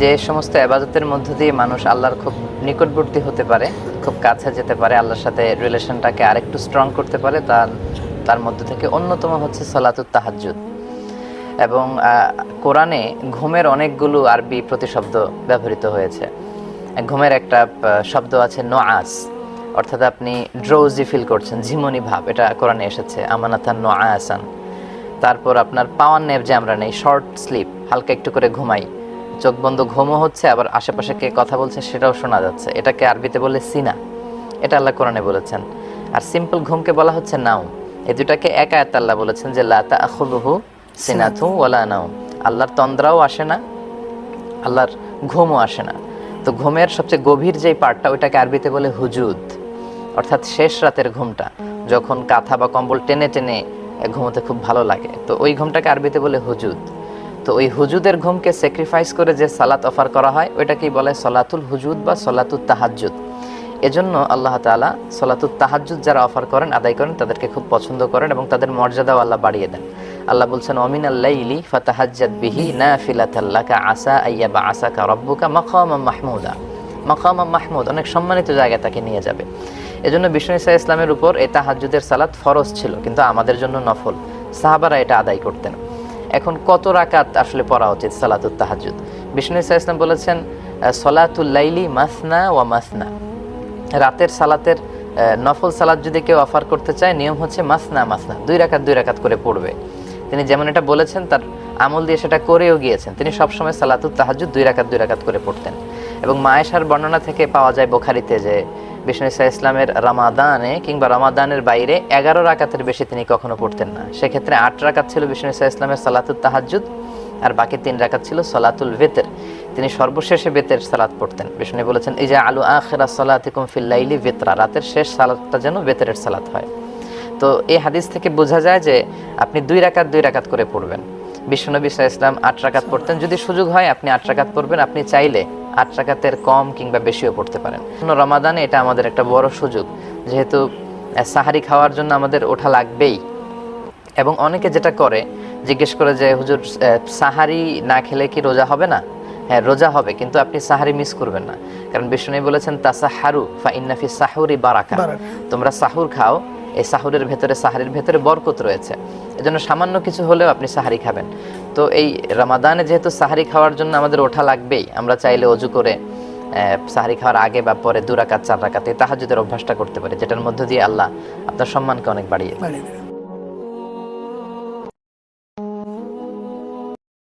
যে সমস্ত আবাদতের মধ্য দিয়ে মানুষ আল্লাহর খুব নিকটবর্তী হতে পারে, খুব কাছে যেতে পারে, আল্লাহর সাথে রিলেশনটাকে আরেকটু স্ট্রং করতে পারে, তার তার মধ্য থেকে অন্যতম হচ্ছে সলাতুত তাহাজ্জুদ। এবং কোরআনে ঘুমের অনেকগুলো আরবি প্রতিশব্দ ব্যবহৃত হয়েছে। ঘুমের একটা শব্দ আছে নোয়াস অর্থাৎ আপনি ড্রোজি ফিল করছেন, ঝিমনি ভাব, এটা কোরআনে এসেছে আমানাথান নোয়াসান তারপর আপনার পাওয়ার নেপ যে আমরা নেই শর্ট স্লিপ হালকা একটু করে ঘুমাই। চোখ বন্ধ, ঘুমও হচ্ছে, আবার আশেপাশে কে কথা বলছে সেটাও শোনা যাচ্ছে। এটাকে আরবিতে বলে সিনা। এটা আল্লাহ কোরআনে বলেছেন। আর সিম্পল ঘুমকে বলা হচ্ছে নাও এই দুটাকে এক আয়াত আল্লাহ বলেছেন যে লাতা আখুলুহু সিনাথু ওয়ালা নাও আল্লাহর তন্দ্রাও আসে না, আল্লাহর ঘুমও আসে না। তো ঘুমের সবচেয়ে গভীর যেই পার্টটা, ওইটাকে আরবিতে বলে হুজুদ। অর্থাৎ শেষ রাতের ঘুমটা, যখন কাঁথা বা কম্বল টেনে টেনে ঘুমোতে খুব ভালো লাগে। তো ওই ঘুমটাকে আরবিতে বলে হুজুদ। তো ওই হুজুদের ঘুমকে স্যাক্রিফাইস করে যে সালাত অফার করা হয়, ওইটাকেই বলে সলাতুল হুজুদ বা সলাতুল তাহাজ্জুদ। এজন্য আল্লাহ তাআলা সলাতুল তাহাজ্জুদ যারা অফার করেন, আদায় করেন, তাদেরকে খুব পছন্দ করেন এবং তাদের মর্যাদাও আল্লাহ বাড়িয়ে দেন। আল্লাহ বলছেন অমিন আল্লাইলি ফাতাহাজ্জাদ বিহি নাফিলাতাল্লাকা আসা আইয়াবা আসাকা রব্বুকা মাকামাম মাহমুদা। মাকামাম মাহমুদ, অনেক সম্মানিত জায়গায় তাকে নিয়ে যাবে। এজন্য বিষ্ণু ইসা ইসলামের উপর এই তাহাজ্জুদের সালাত ফরজ ছিল, কিন্তু আমাদের জন্য নফল। সাহাবারা এটা আদায় করতেন। এখন কত রাকাত আসলে পড়া উচিত সালাতুত তাহাজুদ বিষ্ণু ইসা ইসলাম বলেছেন সলাতুল লাইলি মাসনা ওয়া মাসনা। রাতের সালাতের নফল সালাত যদি কেউ অফার করতে চায়, নিয়ম হচ্ছে মাসনা মাসনা। দুই রাকাত দুই রাকাত করে পড়বে। তিনি যেমন এটা বলেছেন, তার আমল দিয়ে সেটা করেও গিয়েছেন। তিনি সবসময় সালাতুত তাহাজুদ দুই রাকাত দুই রাকাত করে পড়তেন। এবং মায়েশার বর্ণনা থেকে পাওয়া যায় বোখারিতে যে বিষ্ণু ইসা ইসলামের রামাদানে কিংবা রামাদানের বাইরে এগারো রাকাতের বেশি তিনি কখনো পড়তেন না। সেক্ষেত্রে আট রাকাত ছিল বিষ্ণু ইসা ইসলামের সালাতুত তাহাজ্জুদ আর বাকি তিন রাকাত ছিল সলাতুল বেতের তিনি সর্বশেষে বেতের সালাত পড়তেন। বিষ্ণু বলেছেন এই যে আলু আখেরা সালাতিকুম ফিল্লাইলি বেতরা রাতের শেষ সালাতটা যেন বেতের সালাত হয়। তো এই হাদিস থেকে বোঝা যায় যে আপনি দুই রাকাত দুই রাকাত করে পড়বেন। বিশ্বনবী ইসলাম আট রাকাত পড়তেন। যদি সুযোগ হয় আপনি আট রাকাত পড়বেন। আপনি চাইলে আট রাকাতের কম কিংবা বেশিও পড়তে পারেন। কোনো রমাদানে এটা আমাদের একটা বড় সুযোগ যেহেতু সাহারি খাওয়ার জন্য আমাদের ওঠা লাগবেই। এবং অনেকে যেটা করে জিজ্ঞেস করে যে হুজুর সাহারি না খেলে কি রোজা হবে না? হ্যাঁ রোজা হবে কিন্তু আপনি সাহারি মিস করবেন না। কারণ বিষ্ণু বলেছেন তাসা হারু ফা ইন্নাফি সাহুরি বারাকা। তোমরা সাহুর খাও এই সাহুরের ভেতরে সাহারির ভেতরে বরকত রয়েছে। এজন্য সামান্য কিছু হলেও আপনি সাহারি খাবেন। তো এই রামাদানে যেহেতু সাহারি খাওয়ার জন্য আমাদের ওঠা লাগবেই, আমরা চাইলে অজু করে সাহারি খাওয়ার আগে বা পরে দু রাকাত চার রাকাতে তাহাজুদের অভ্যাসটা করতে পারি, যেটার মধ্য দিয়ে আল্লাহ আপনার সম্মানকে অনেক বাড়িয়ে।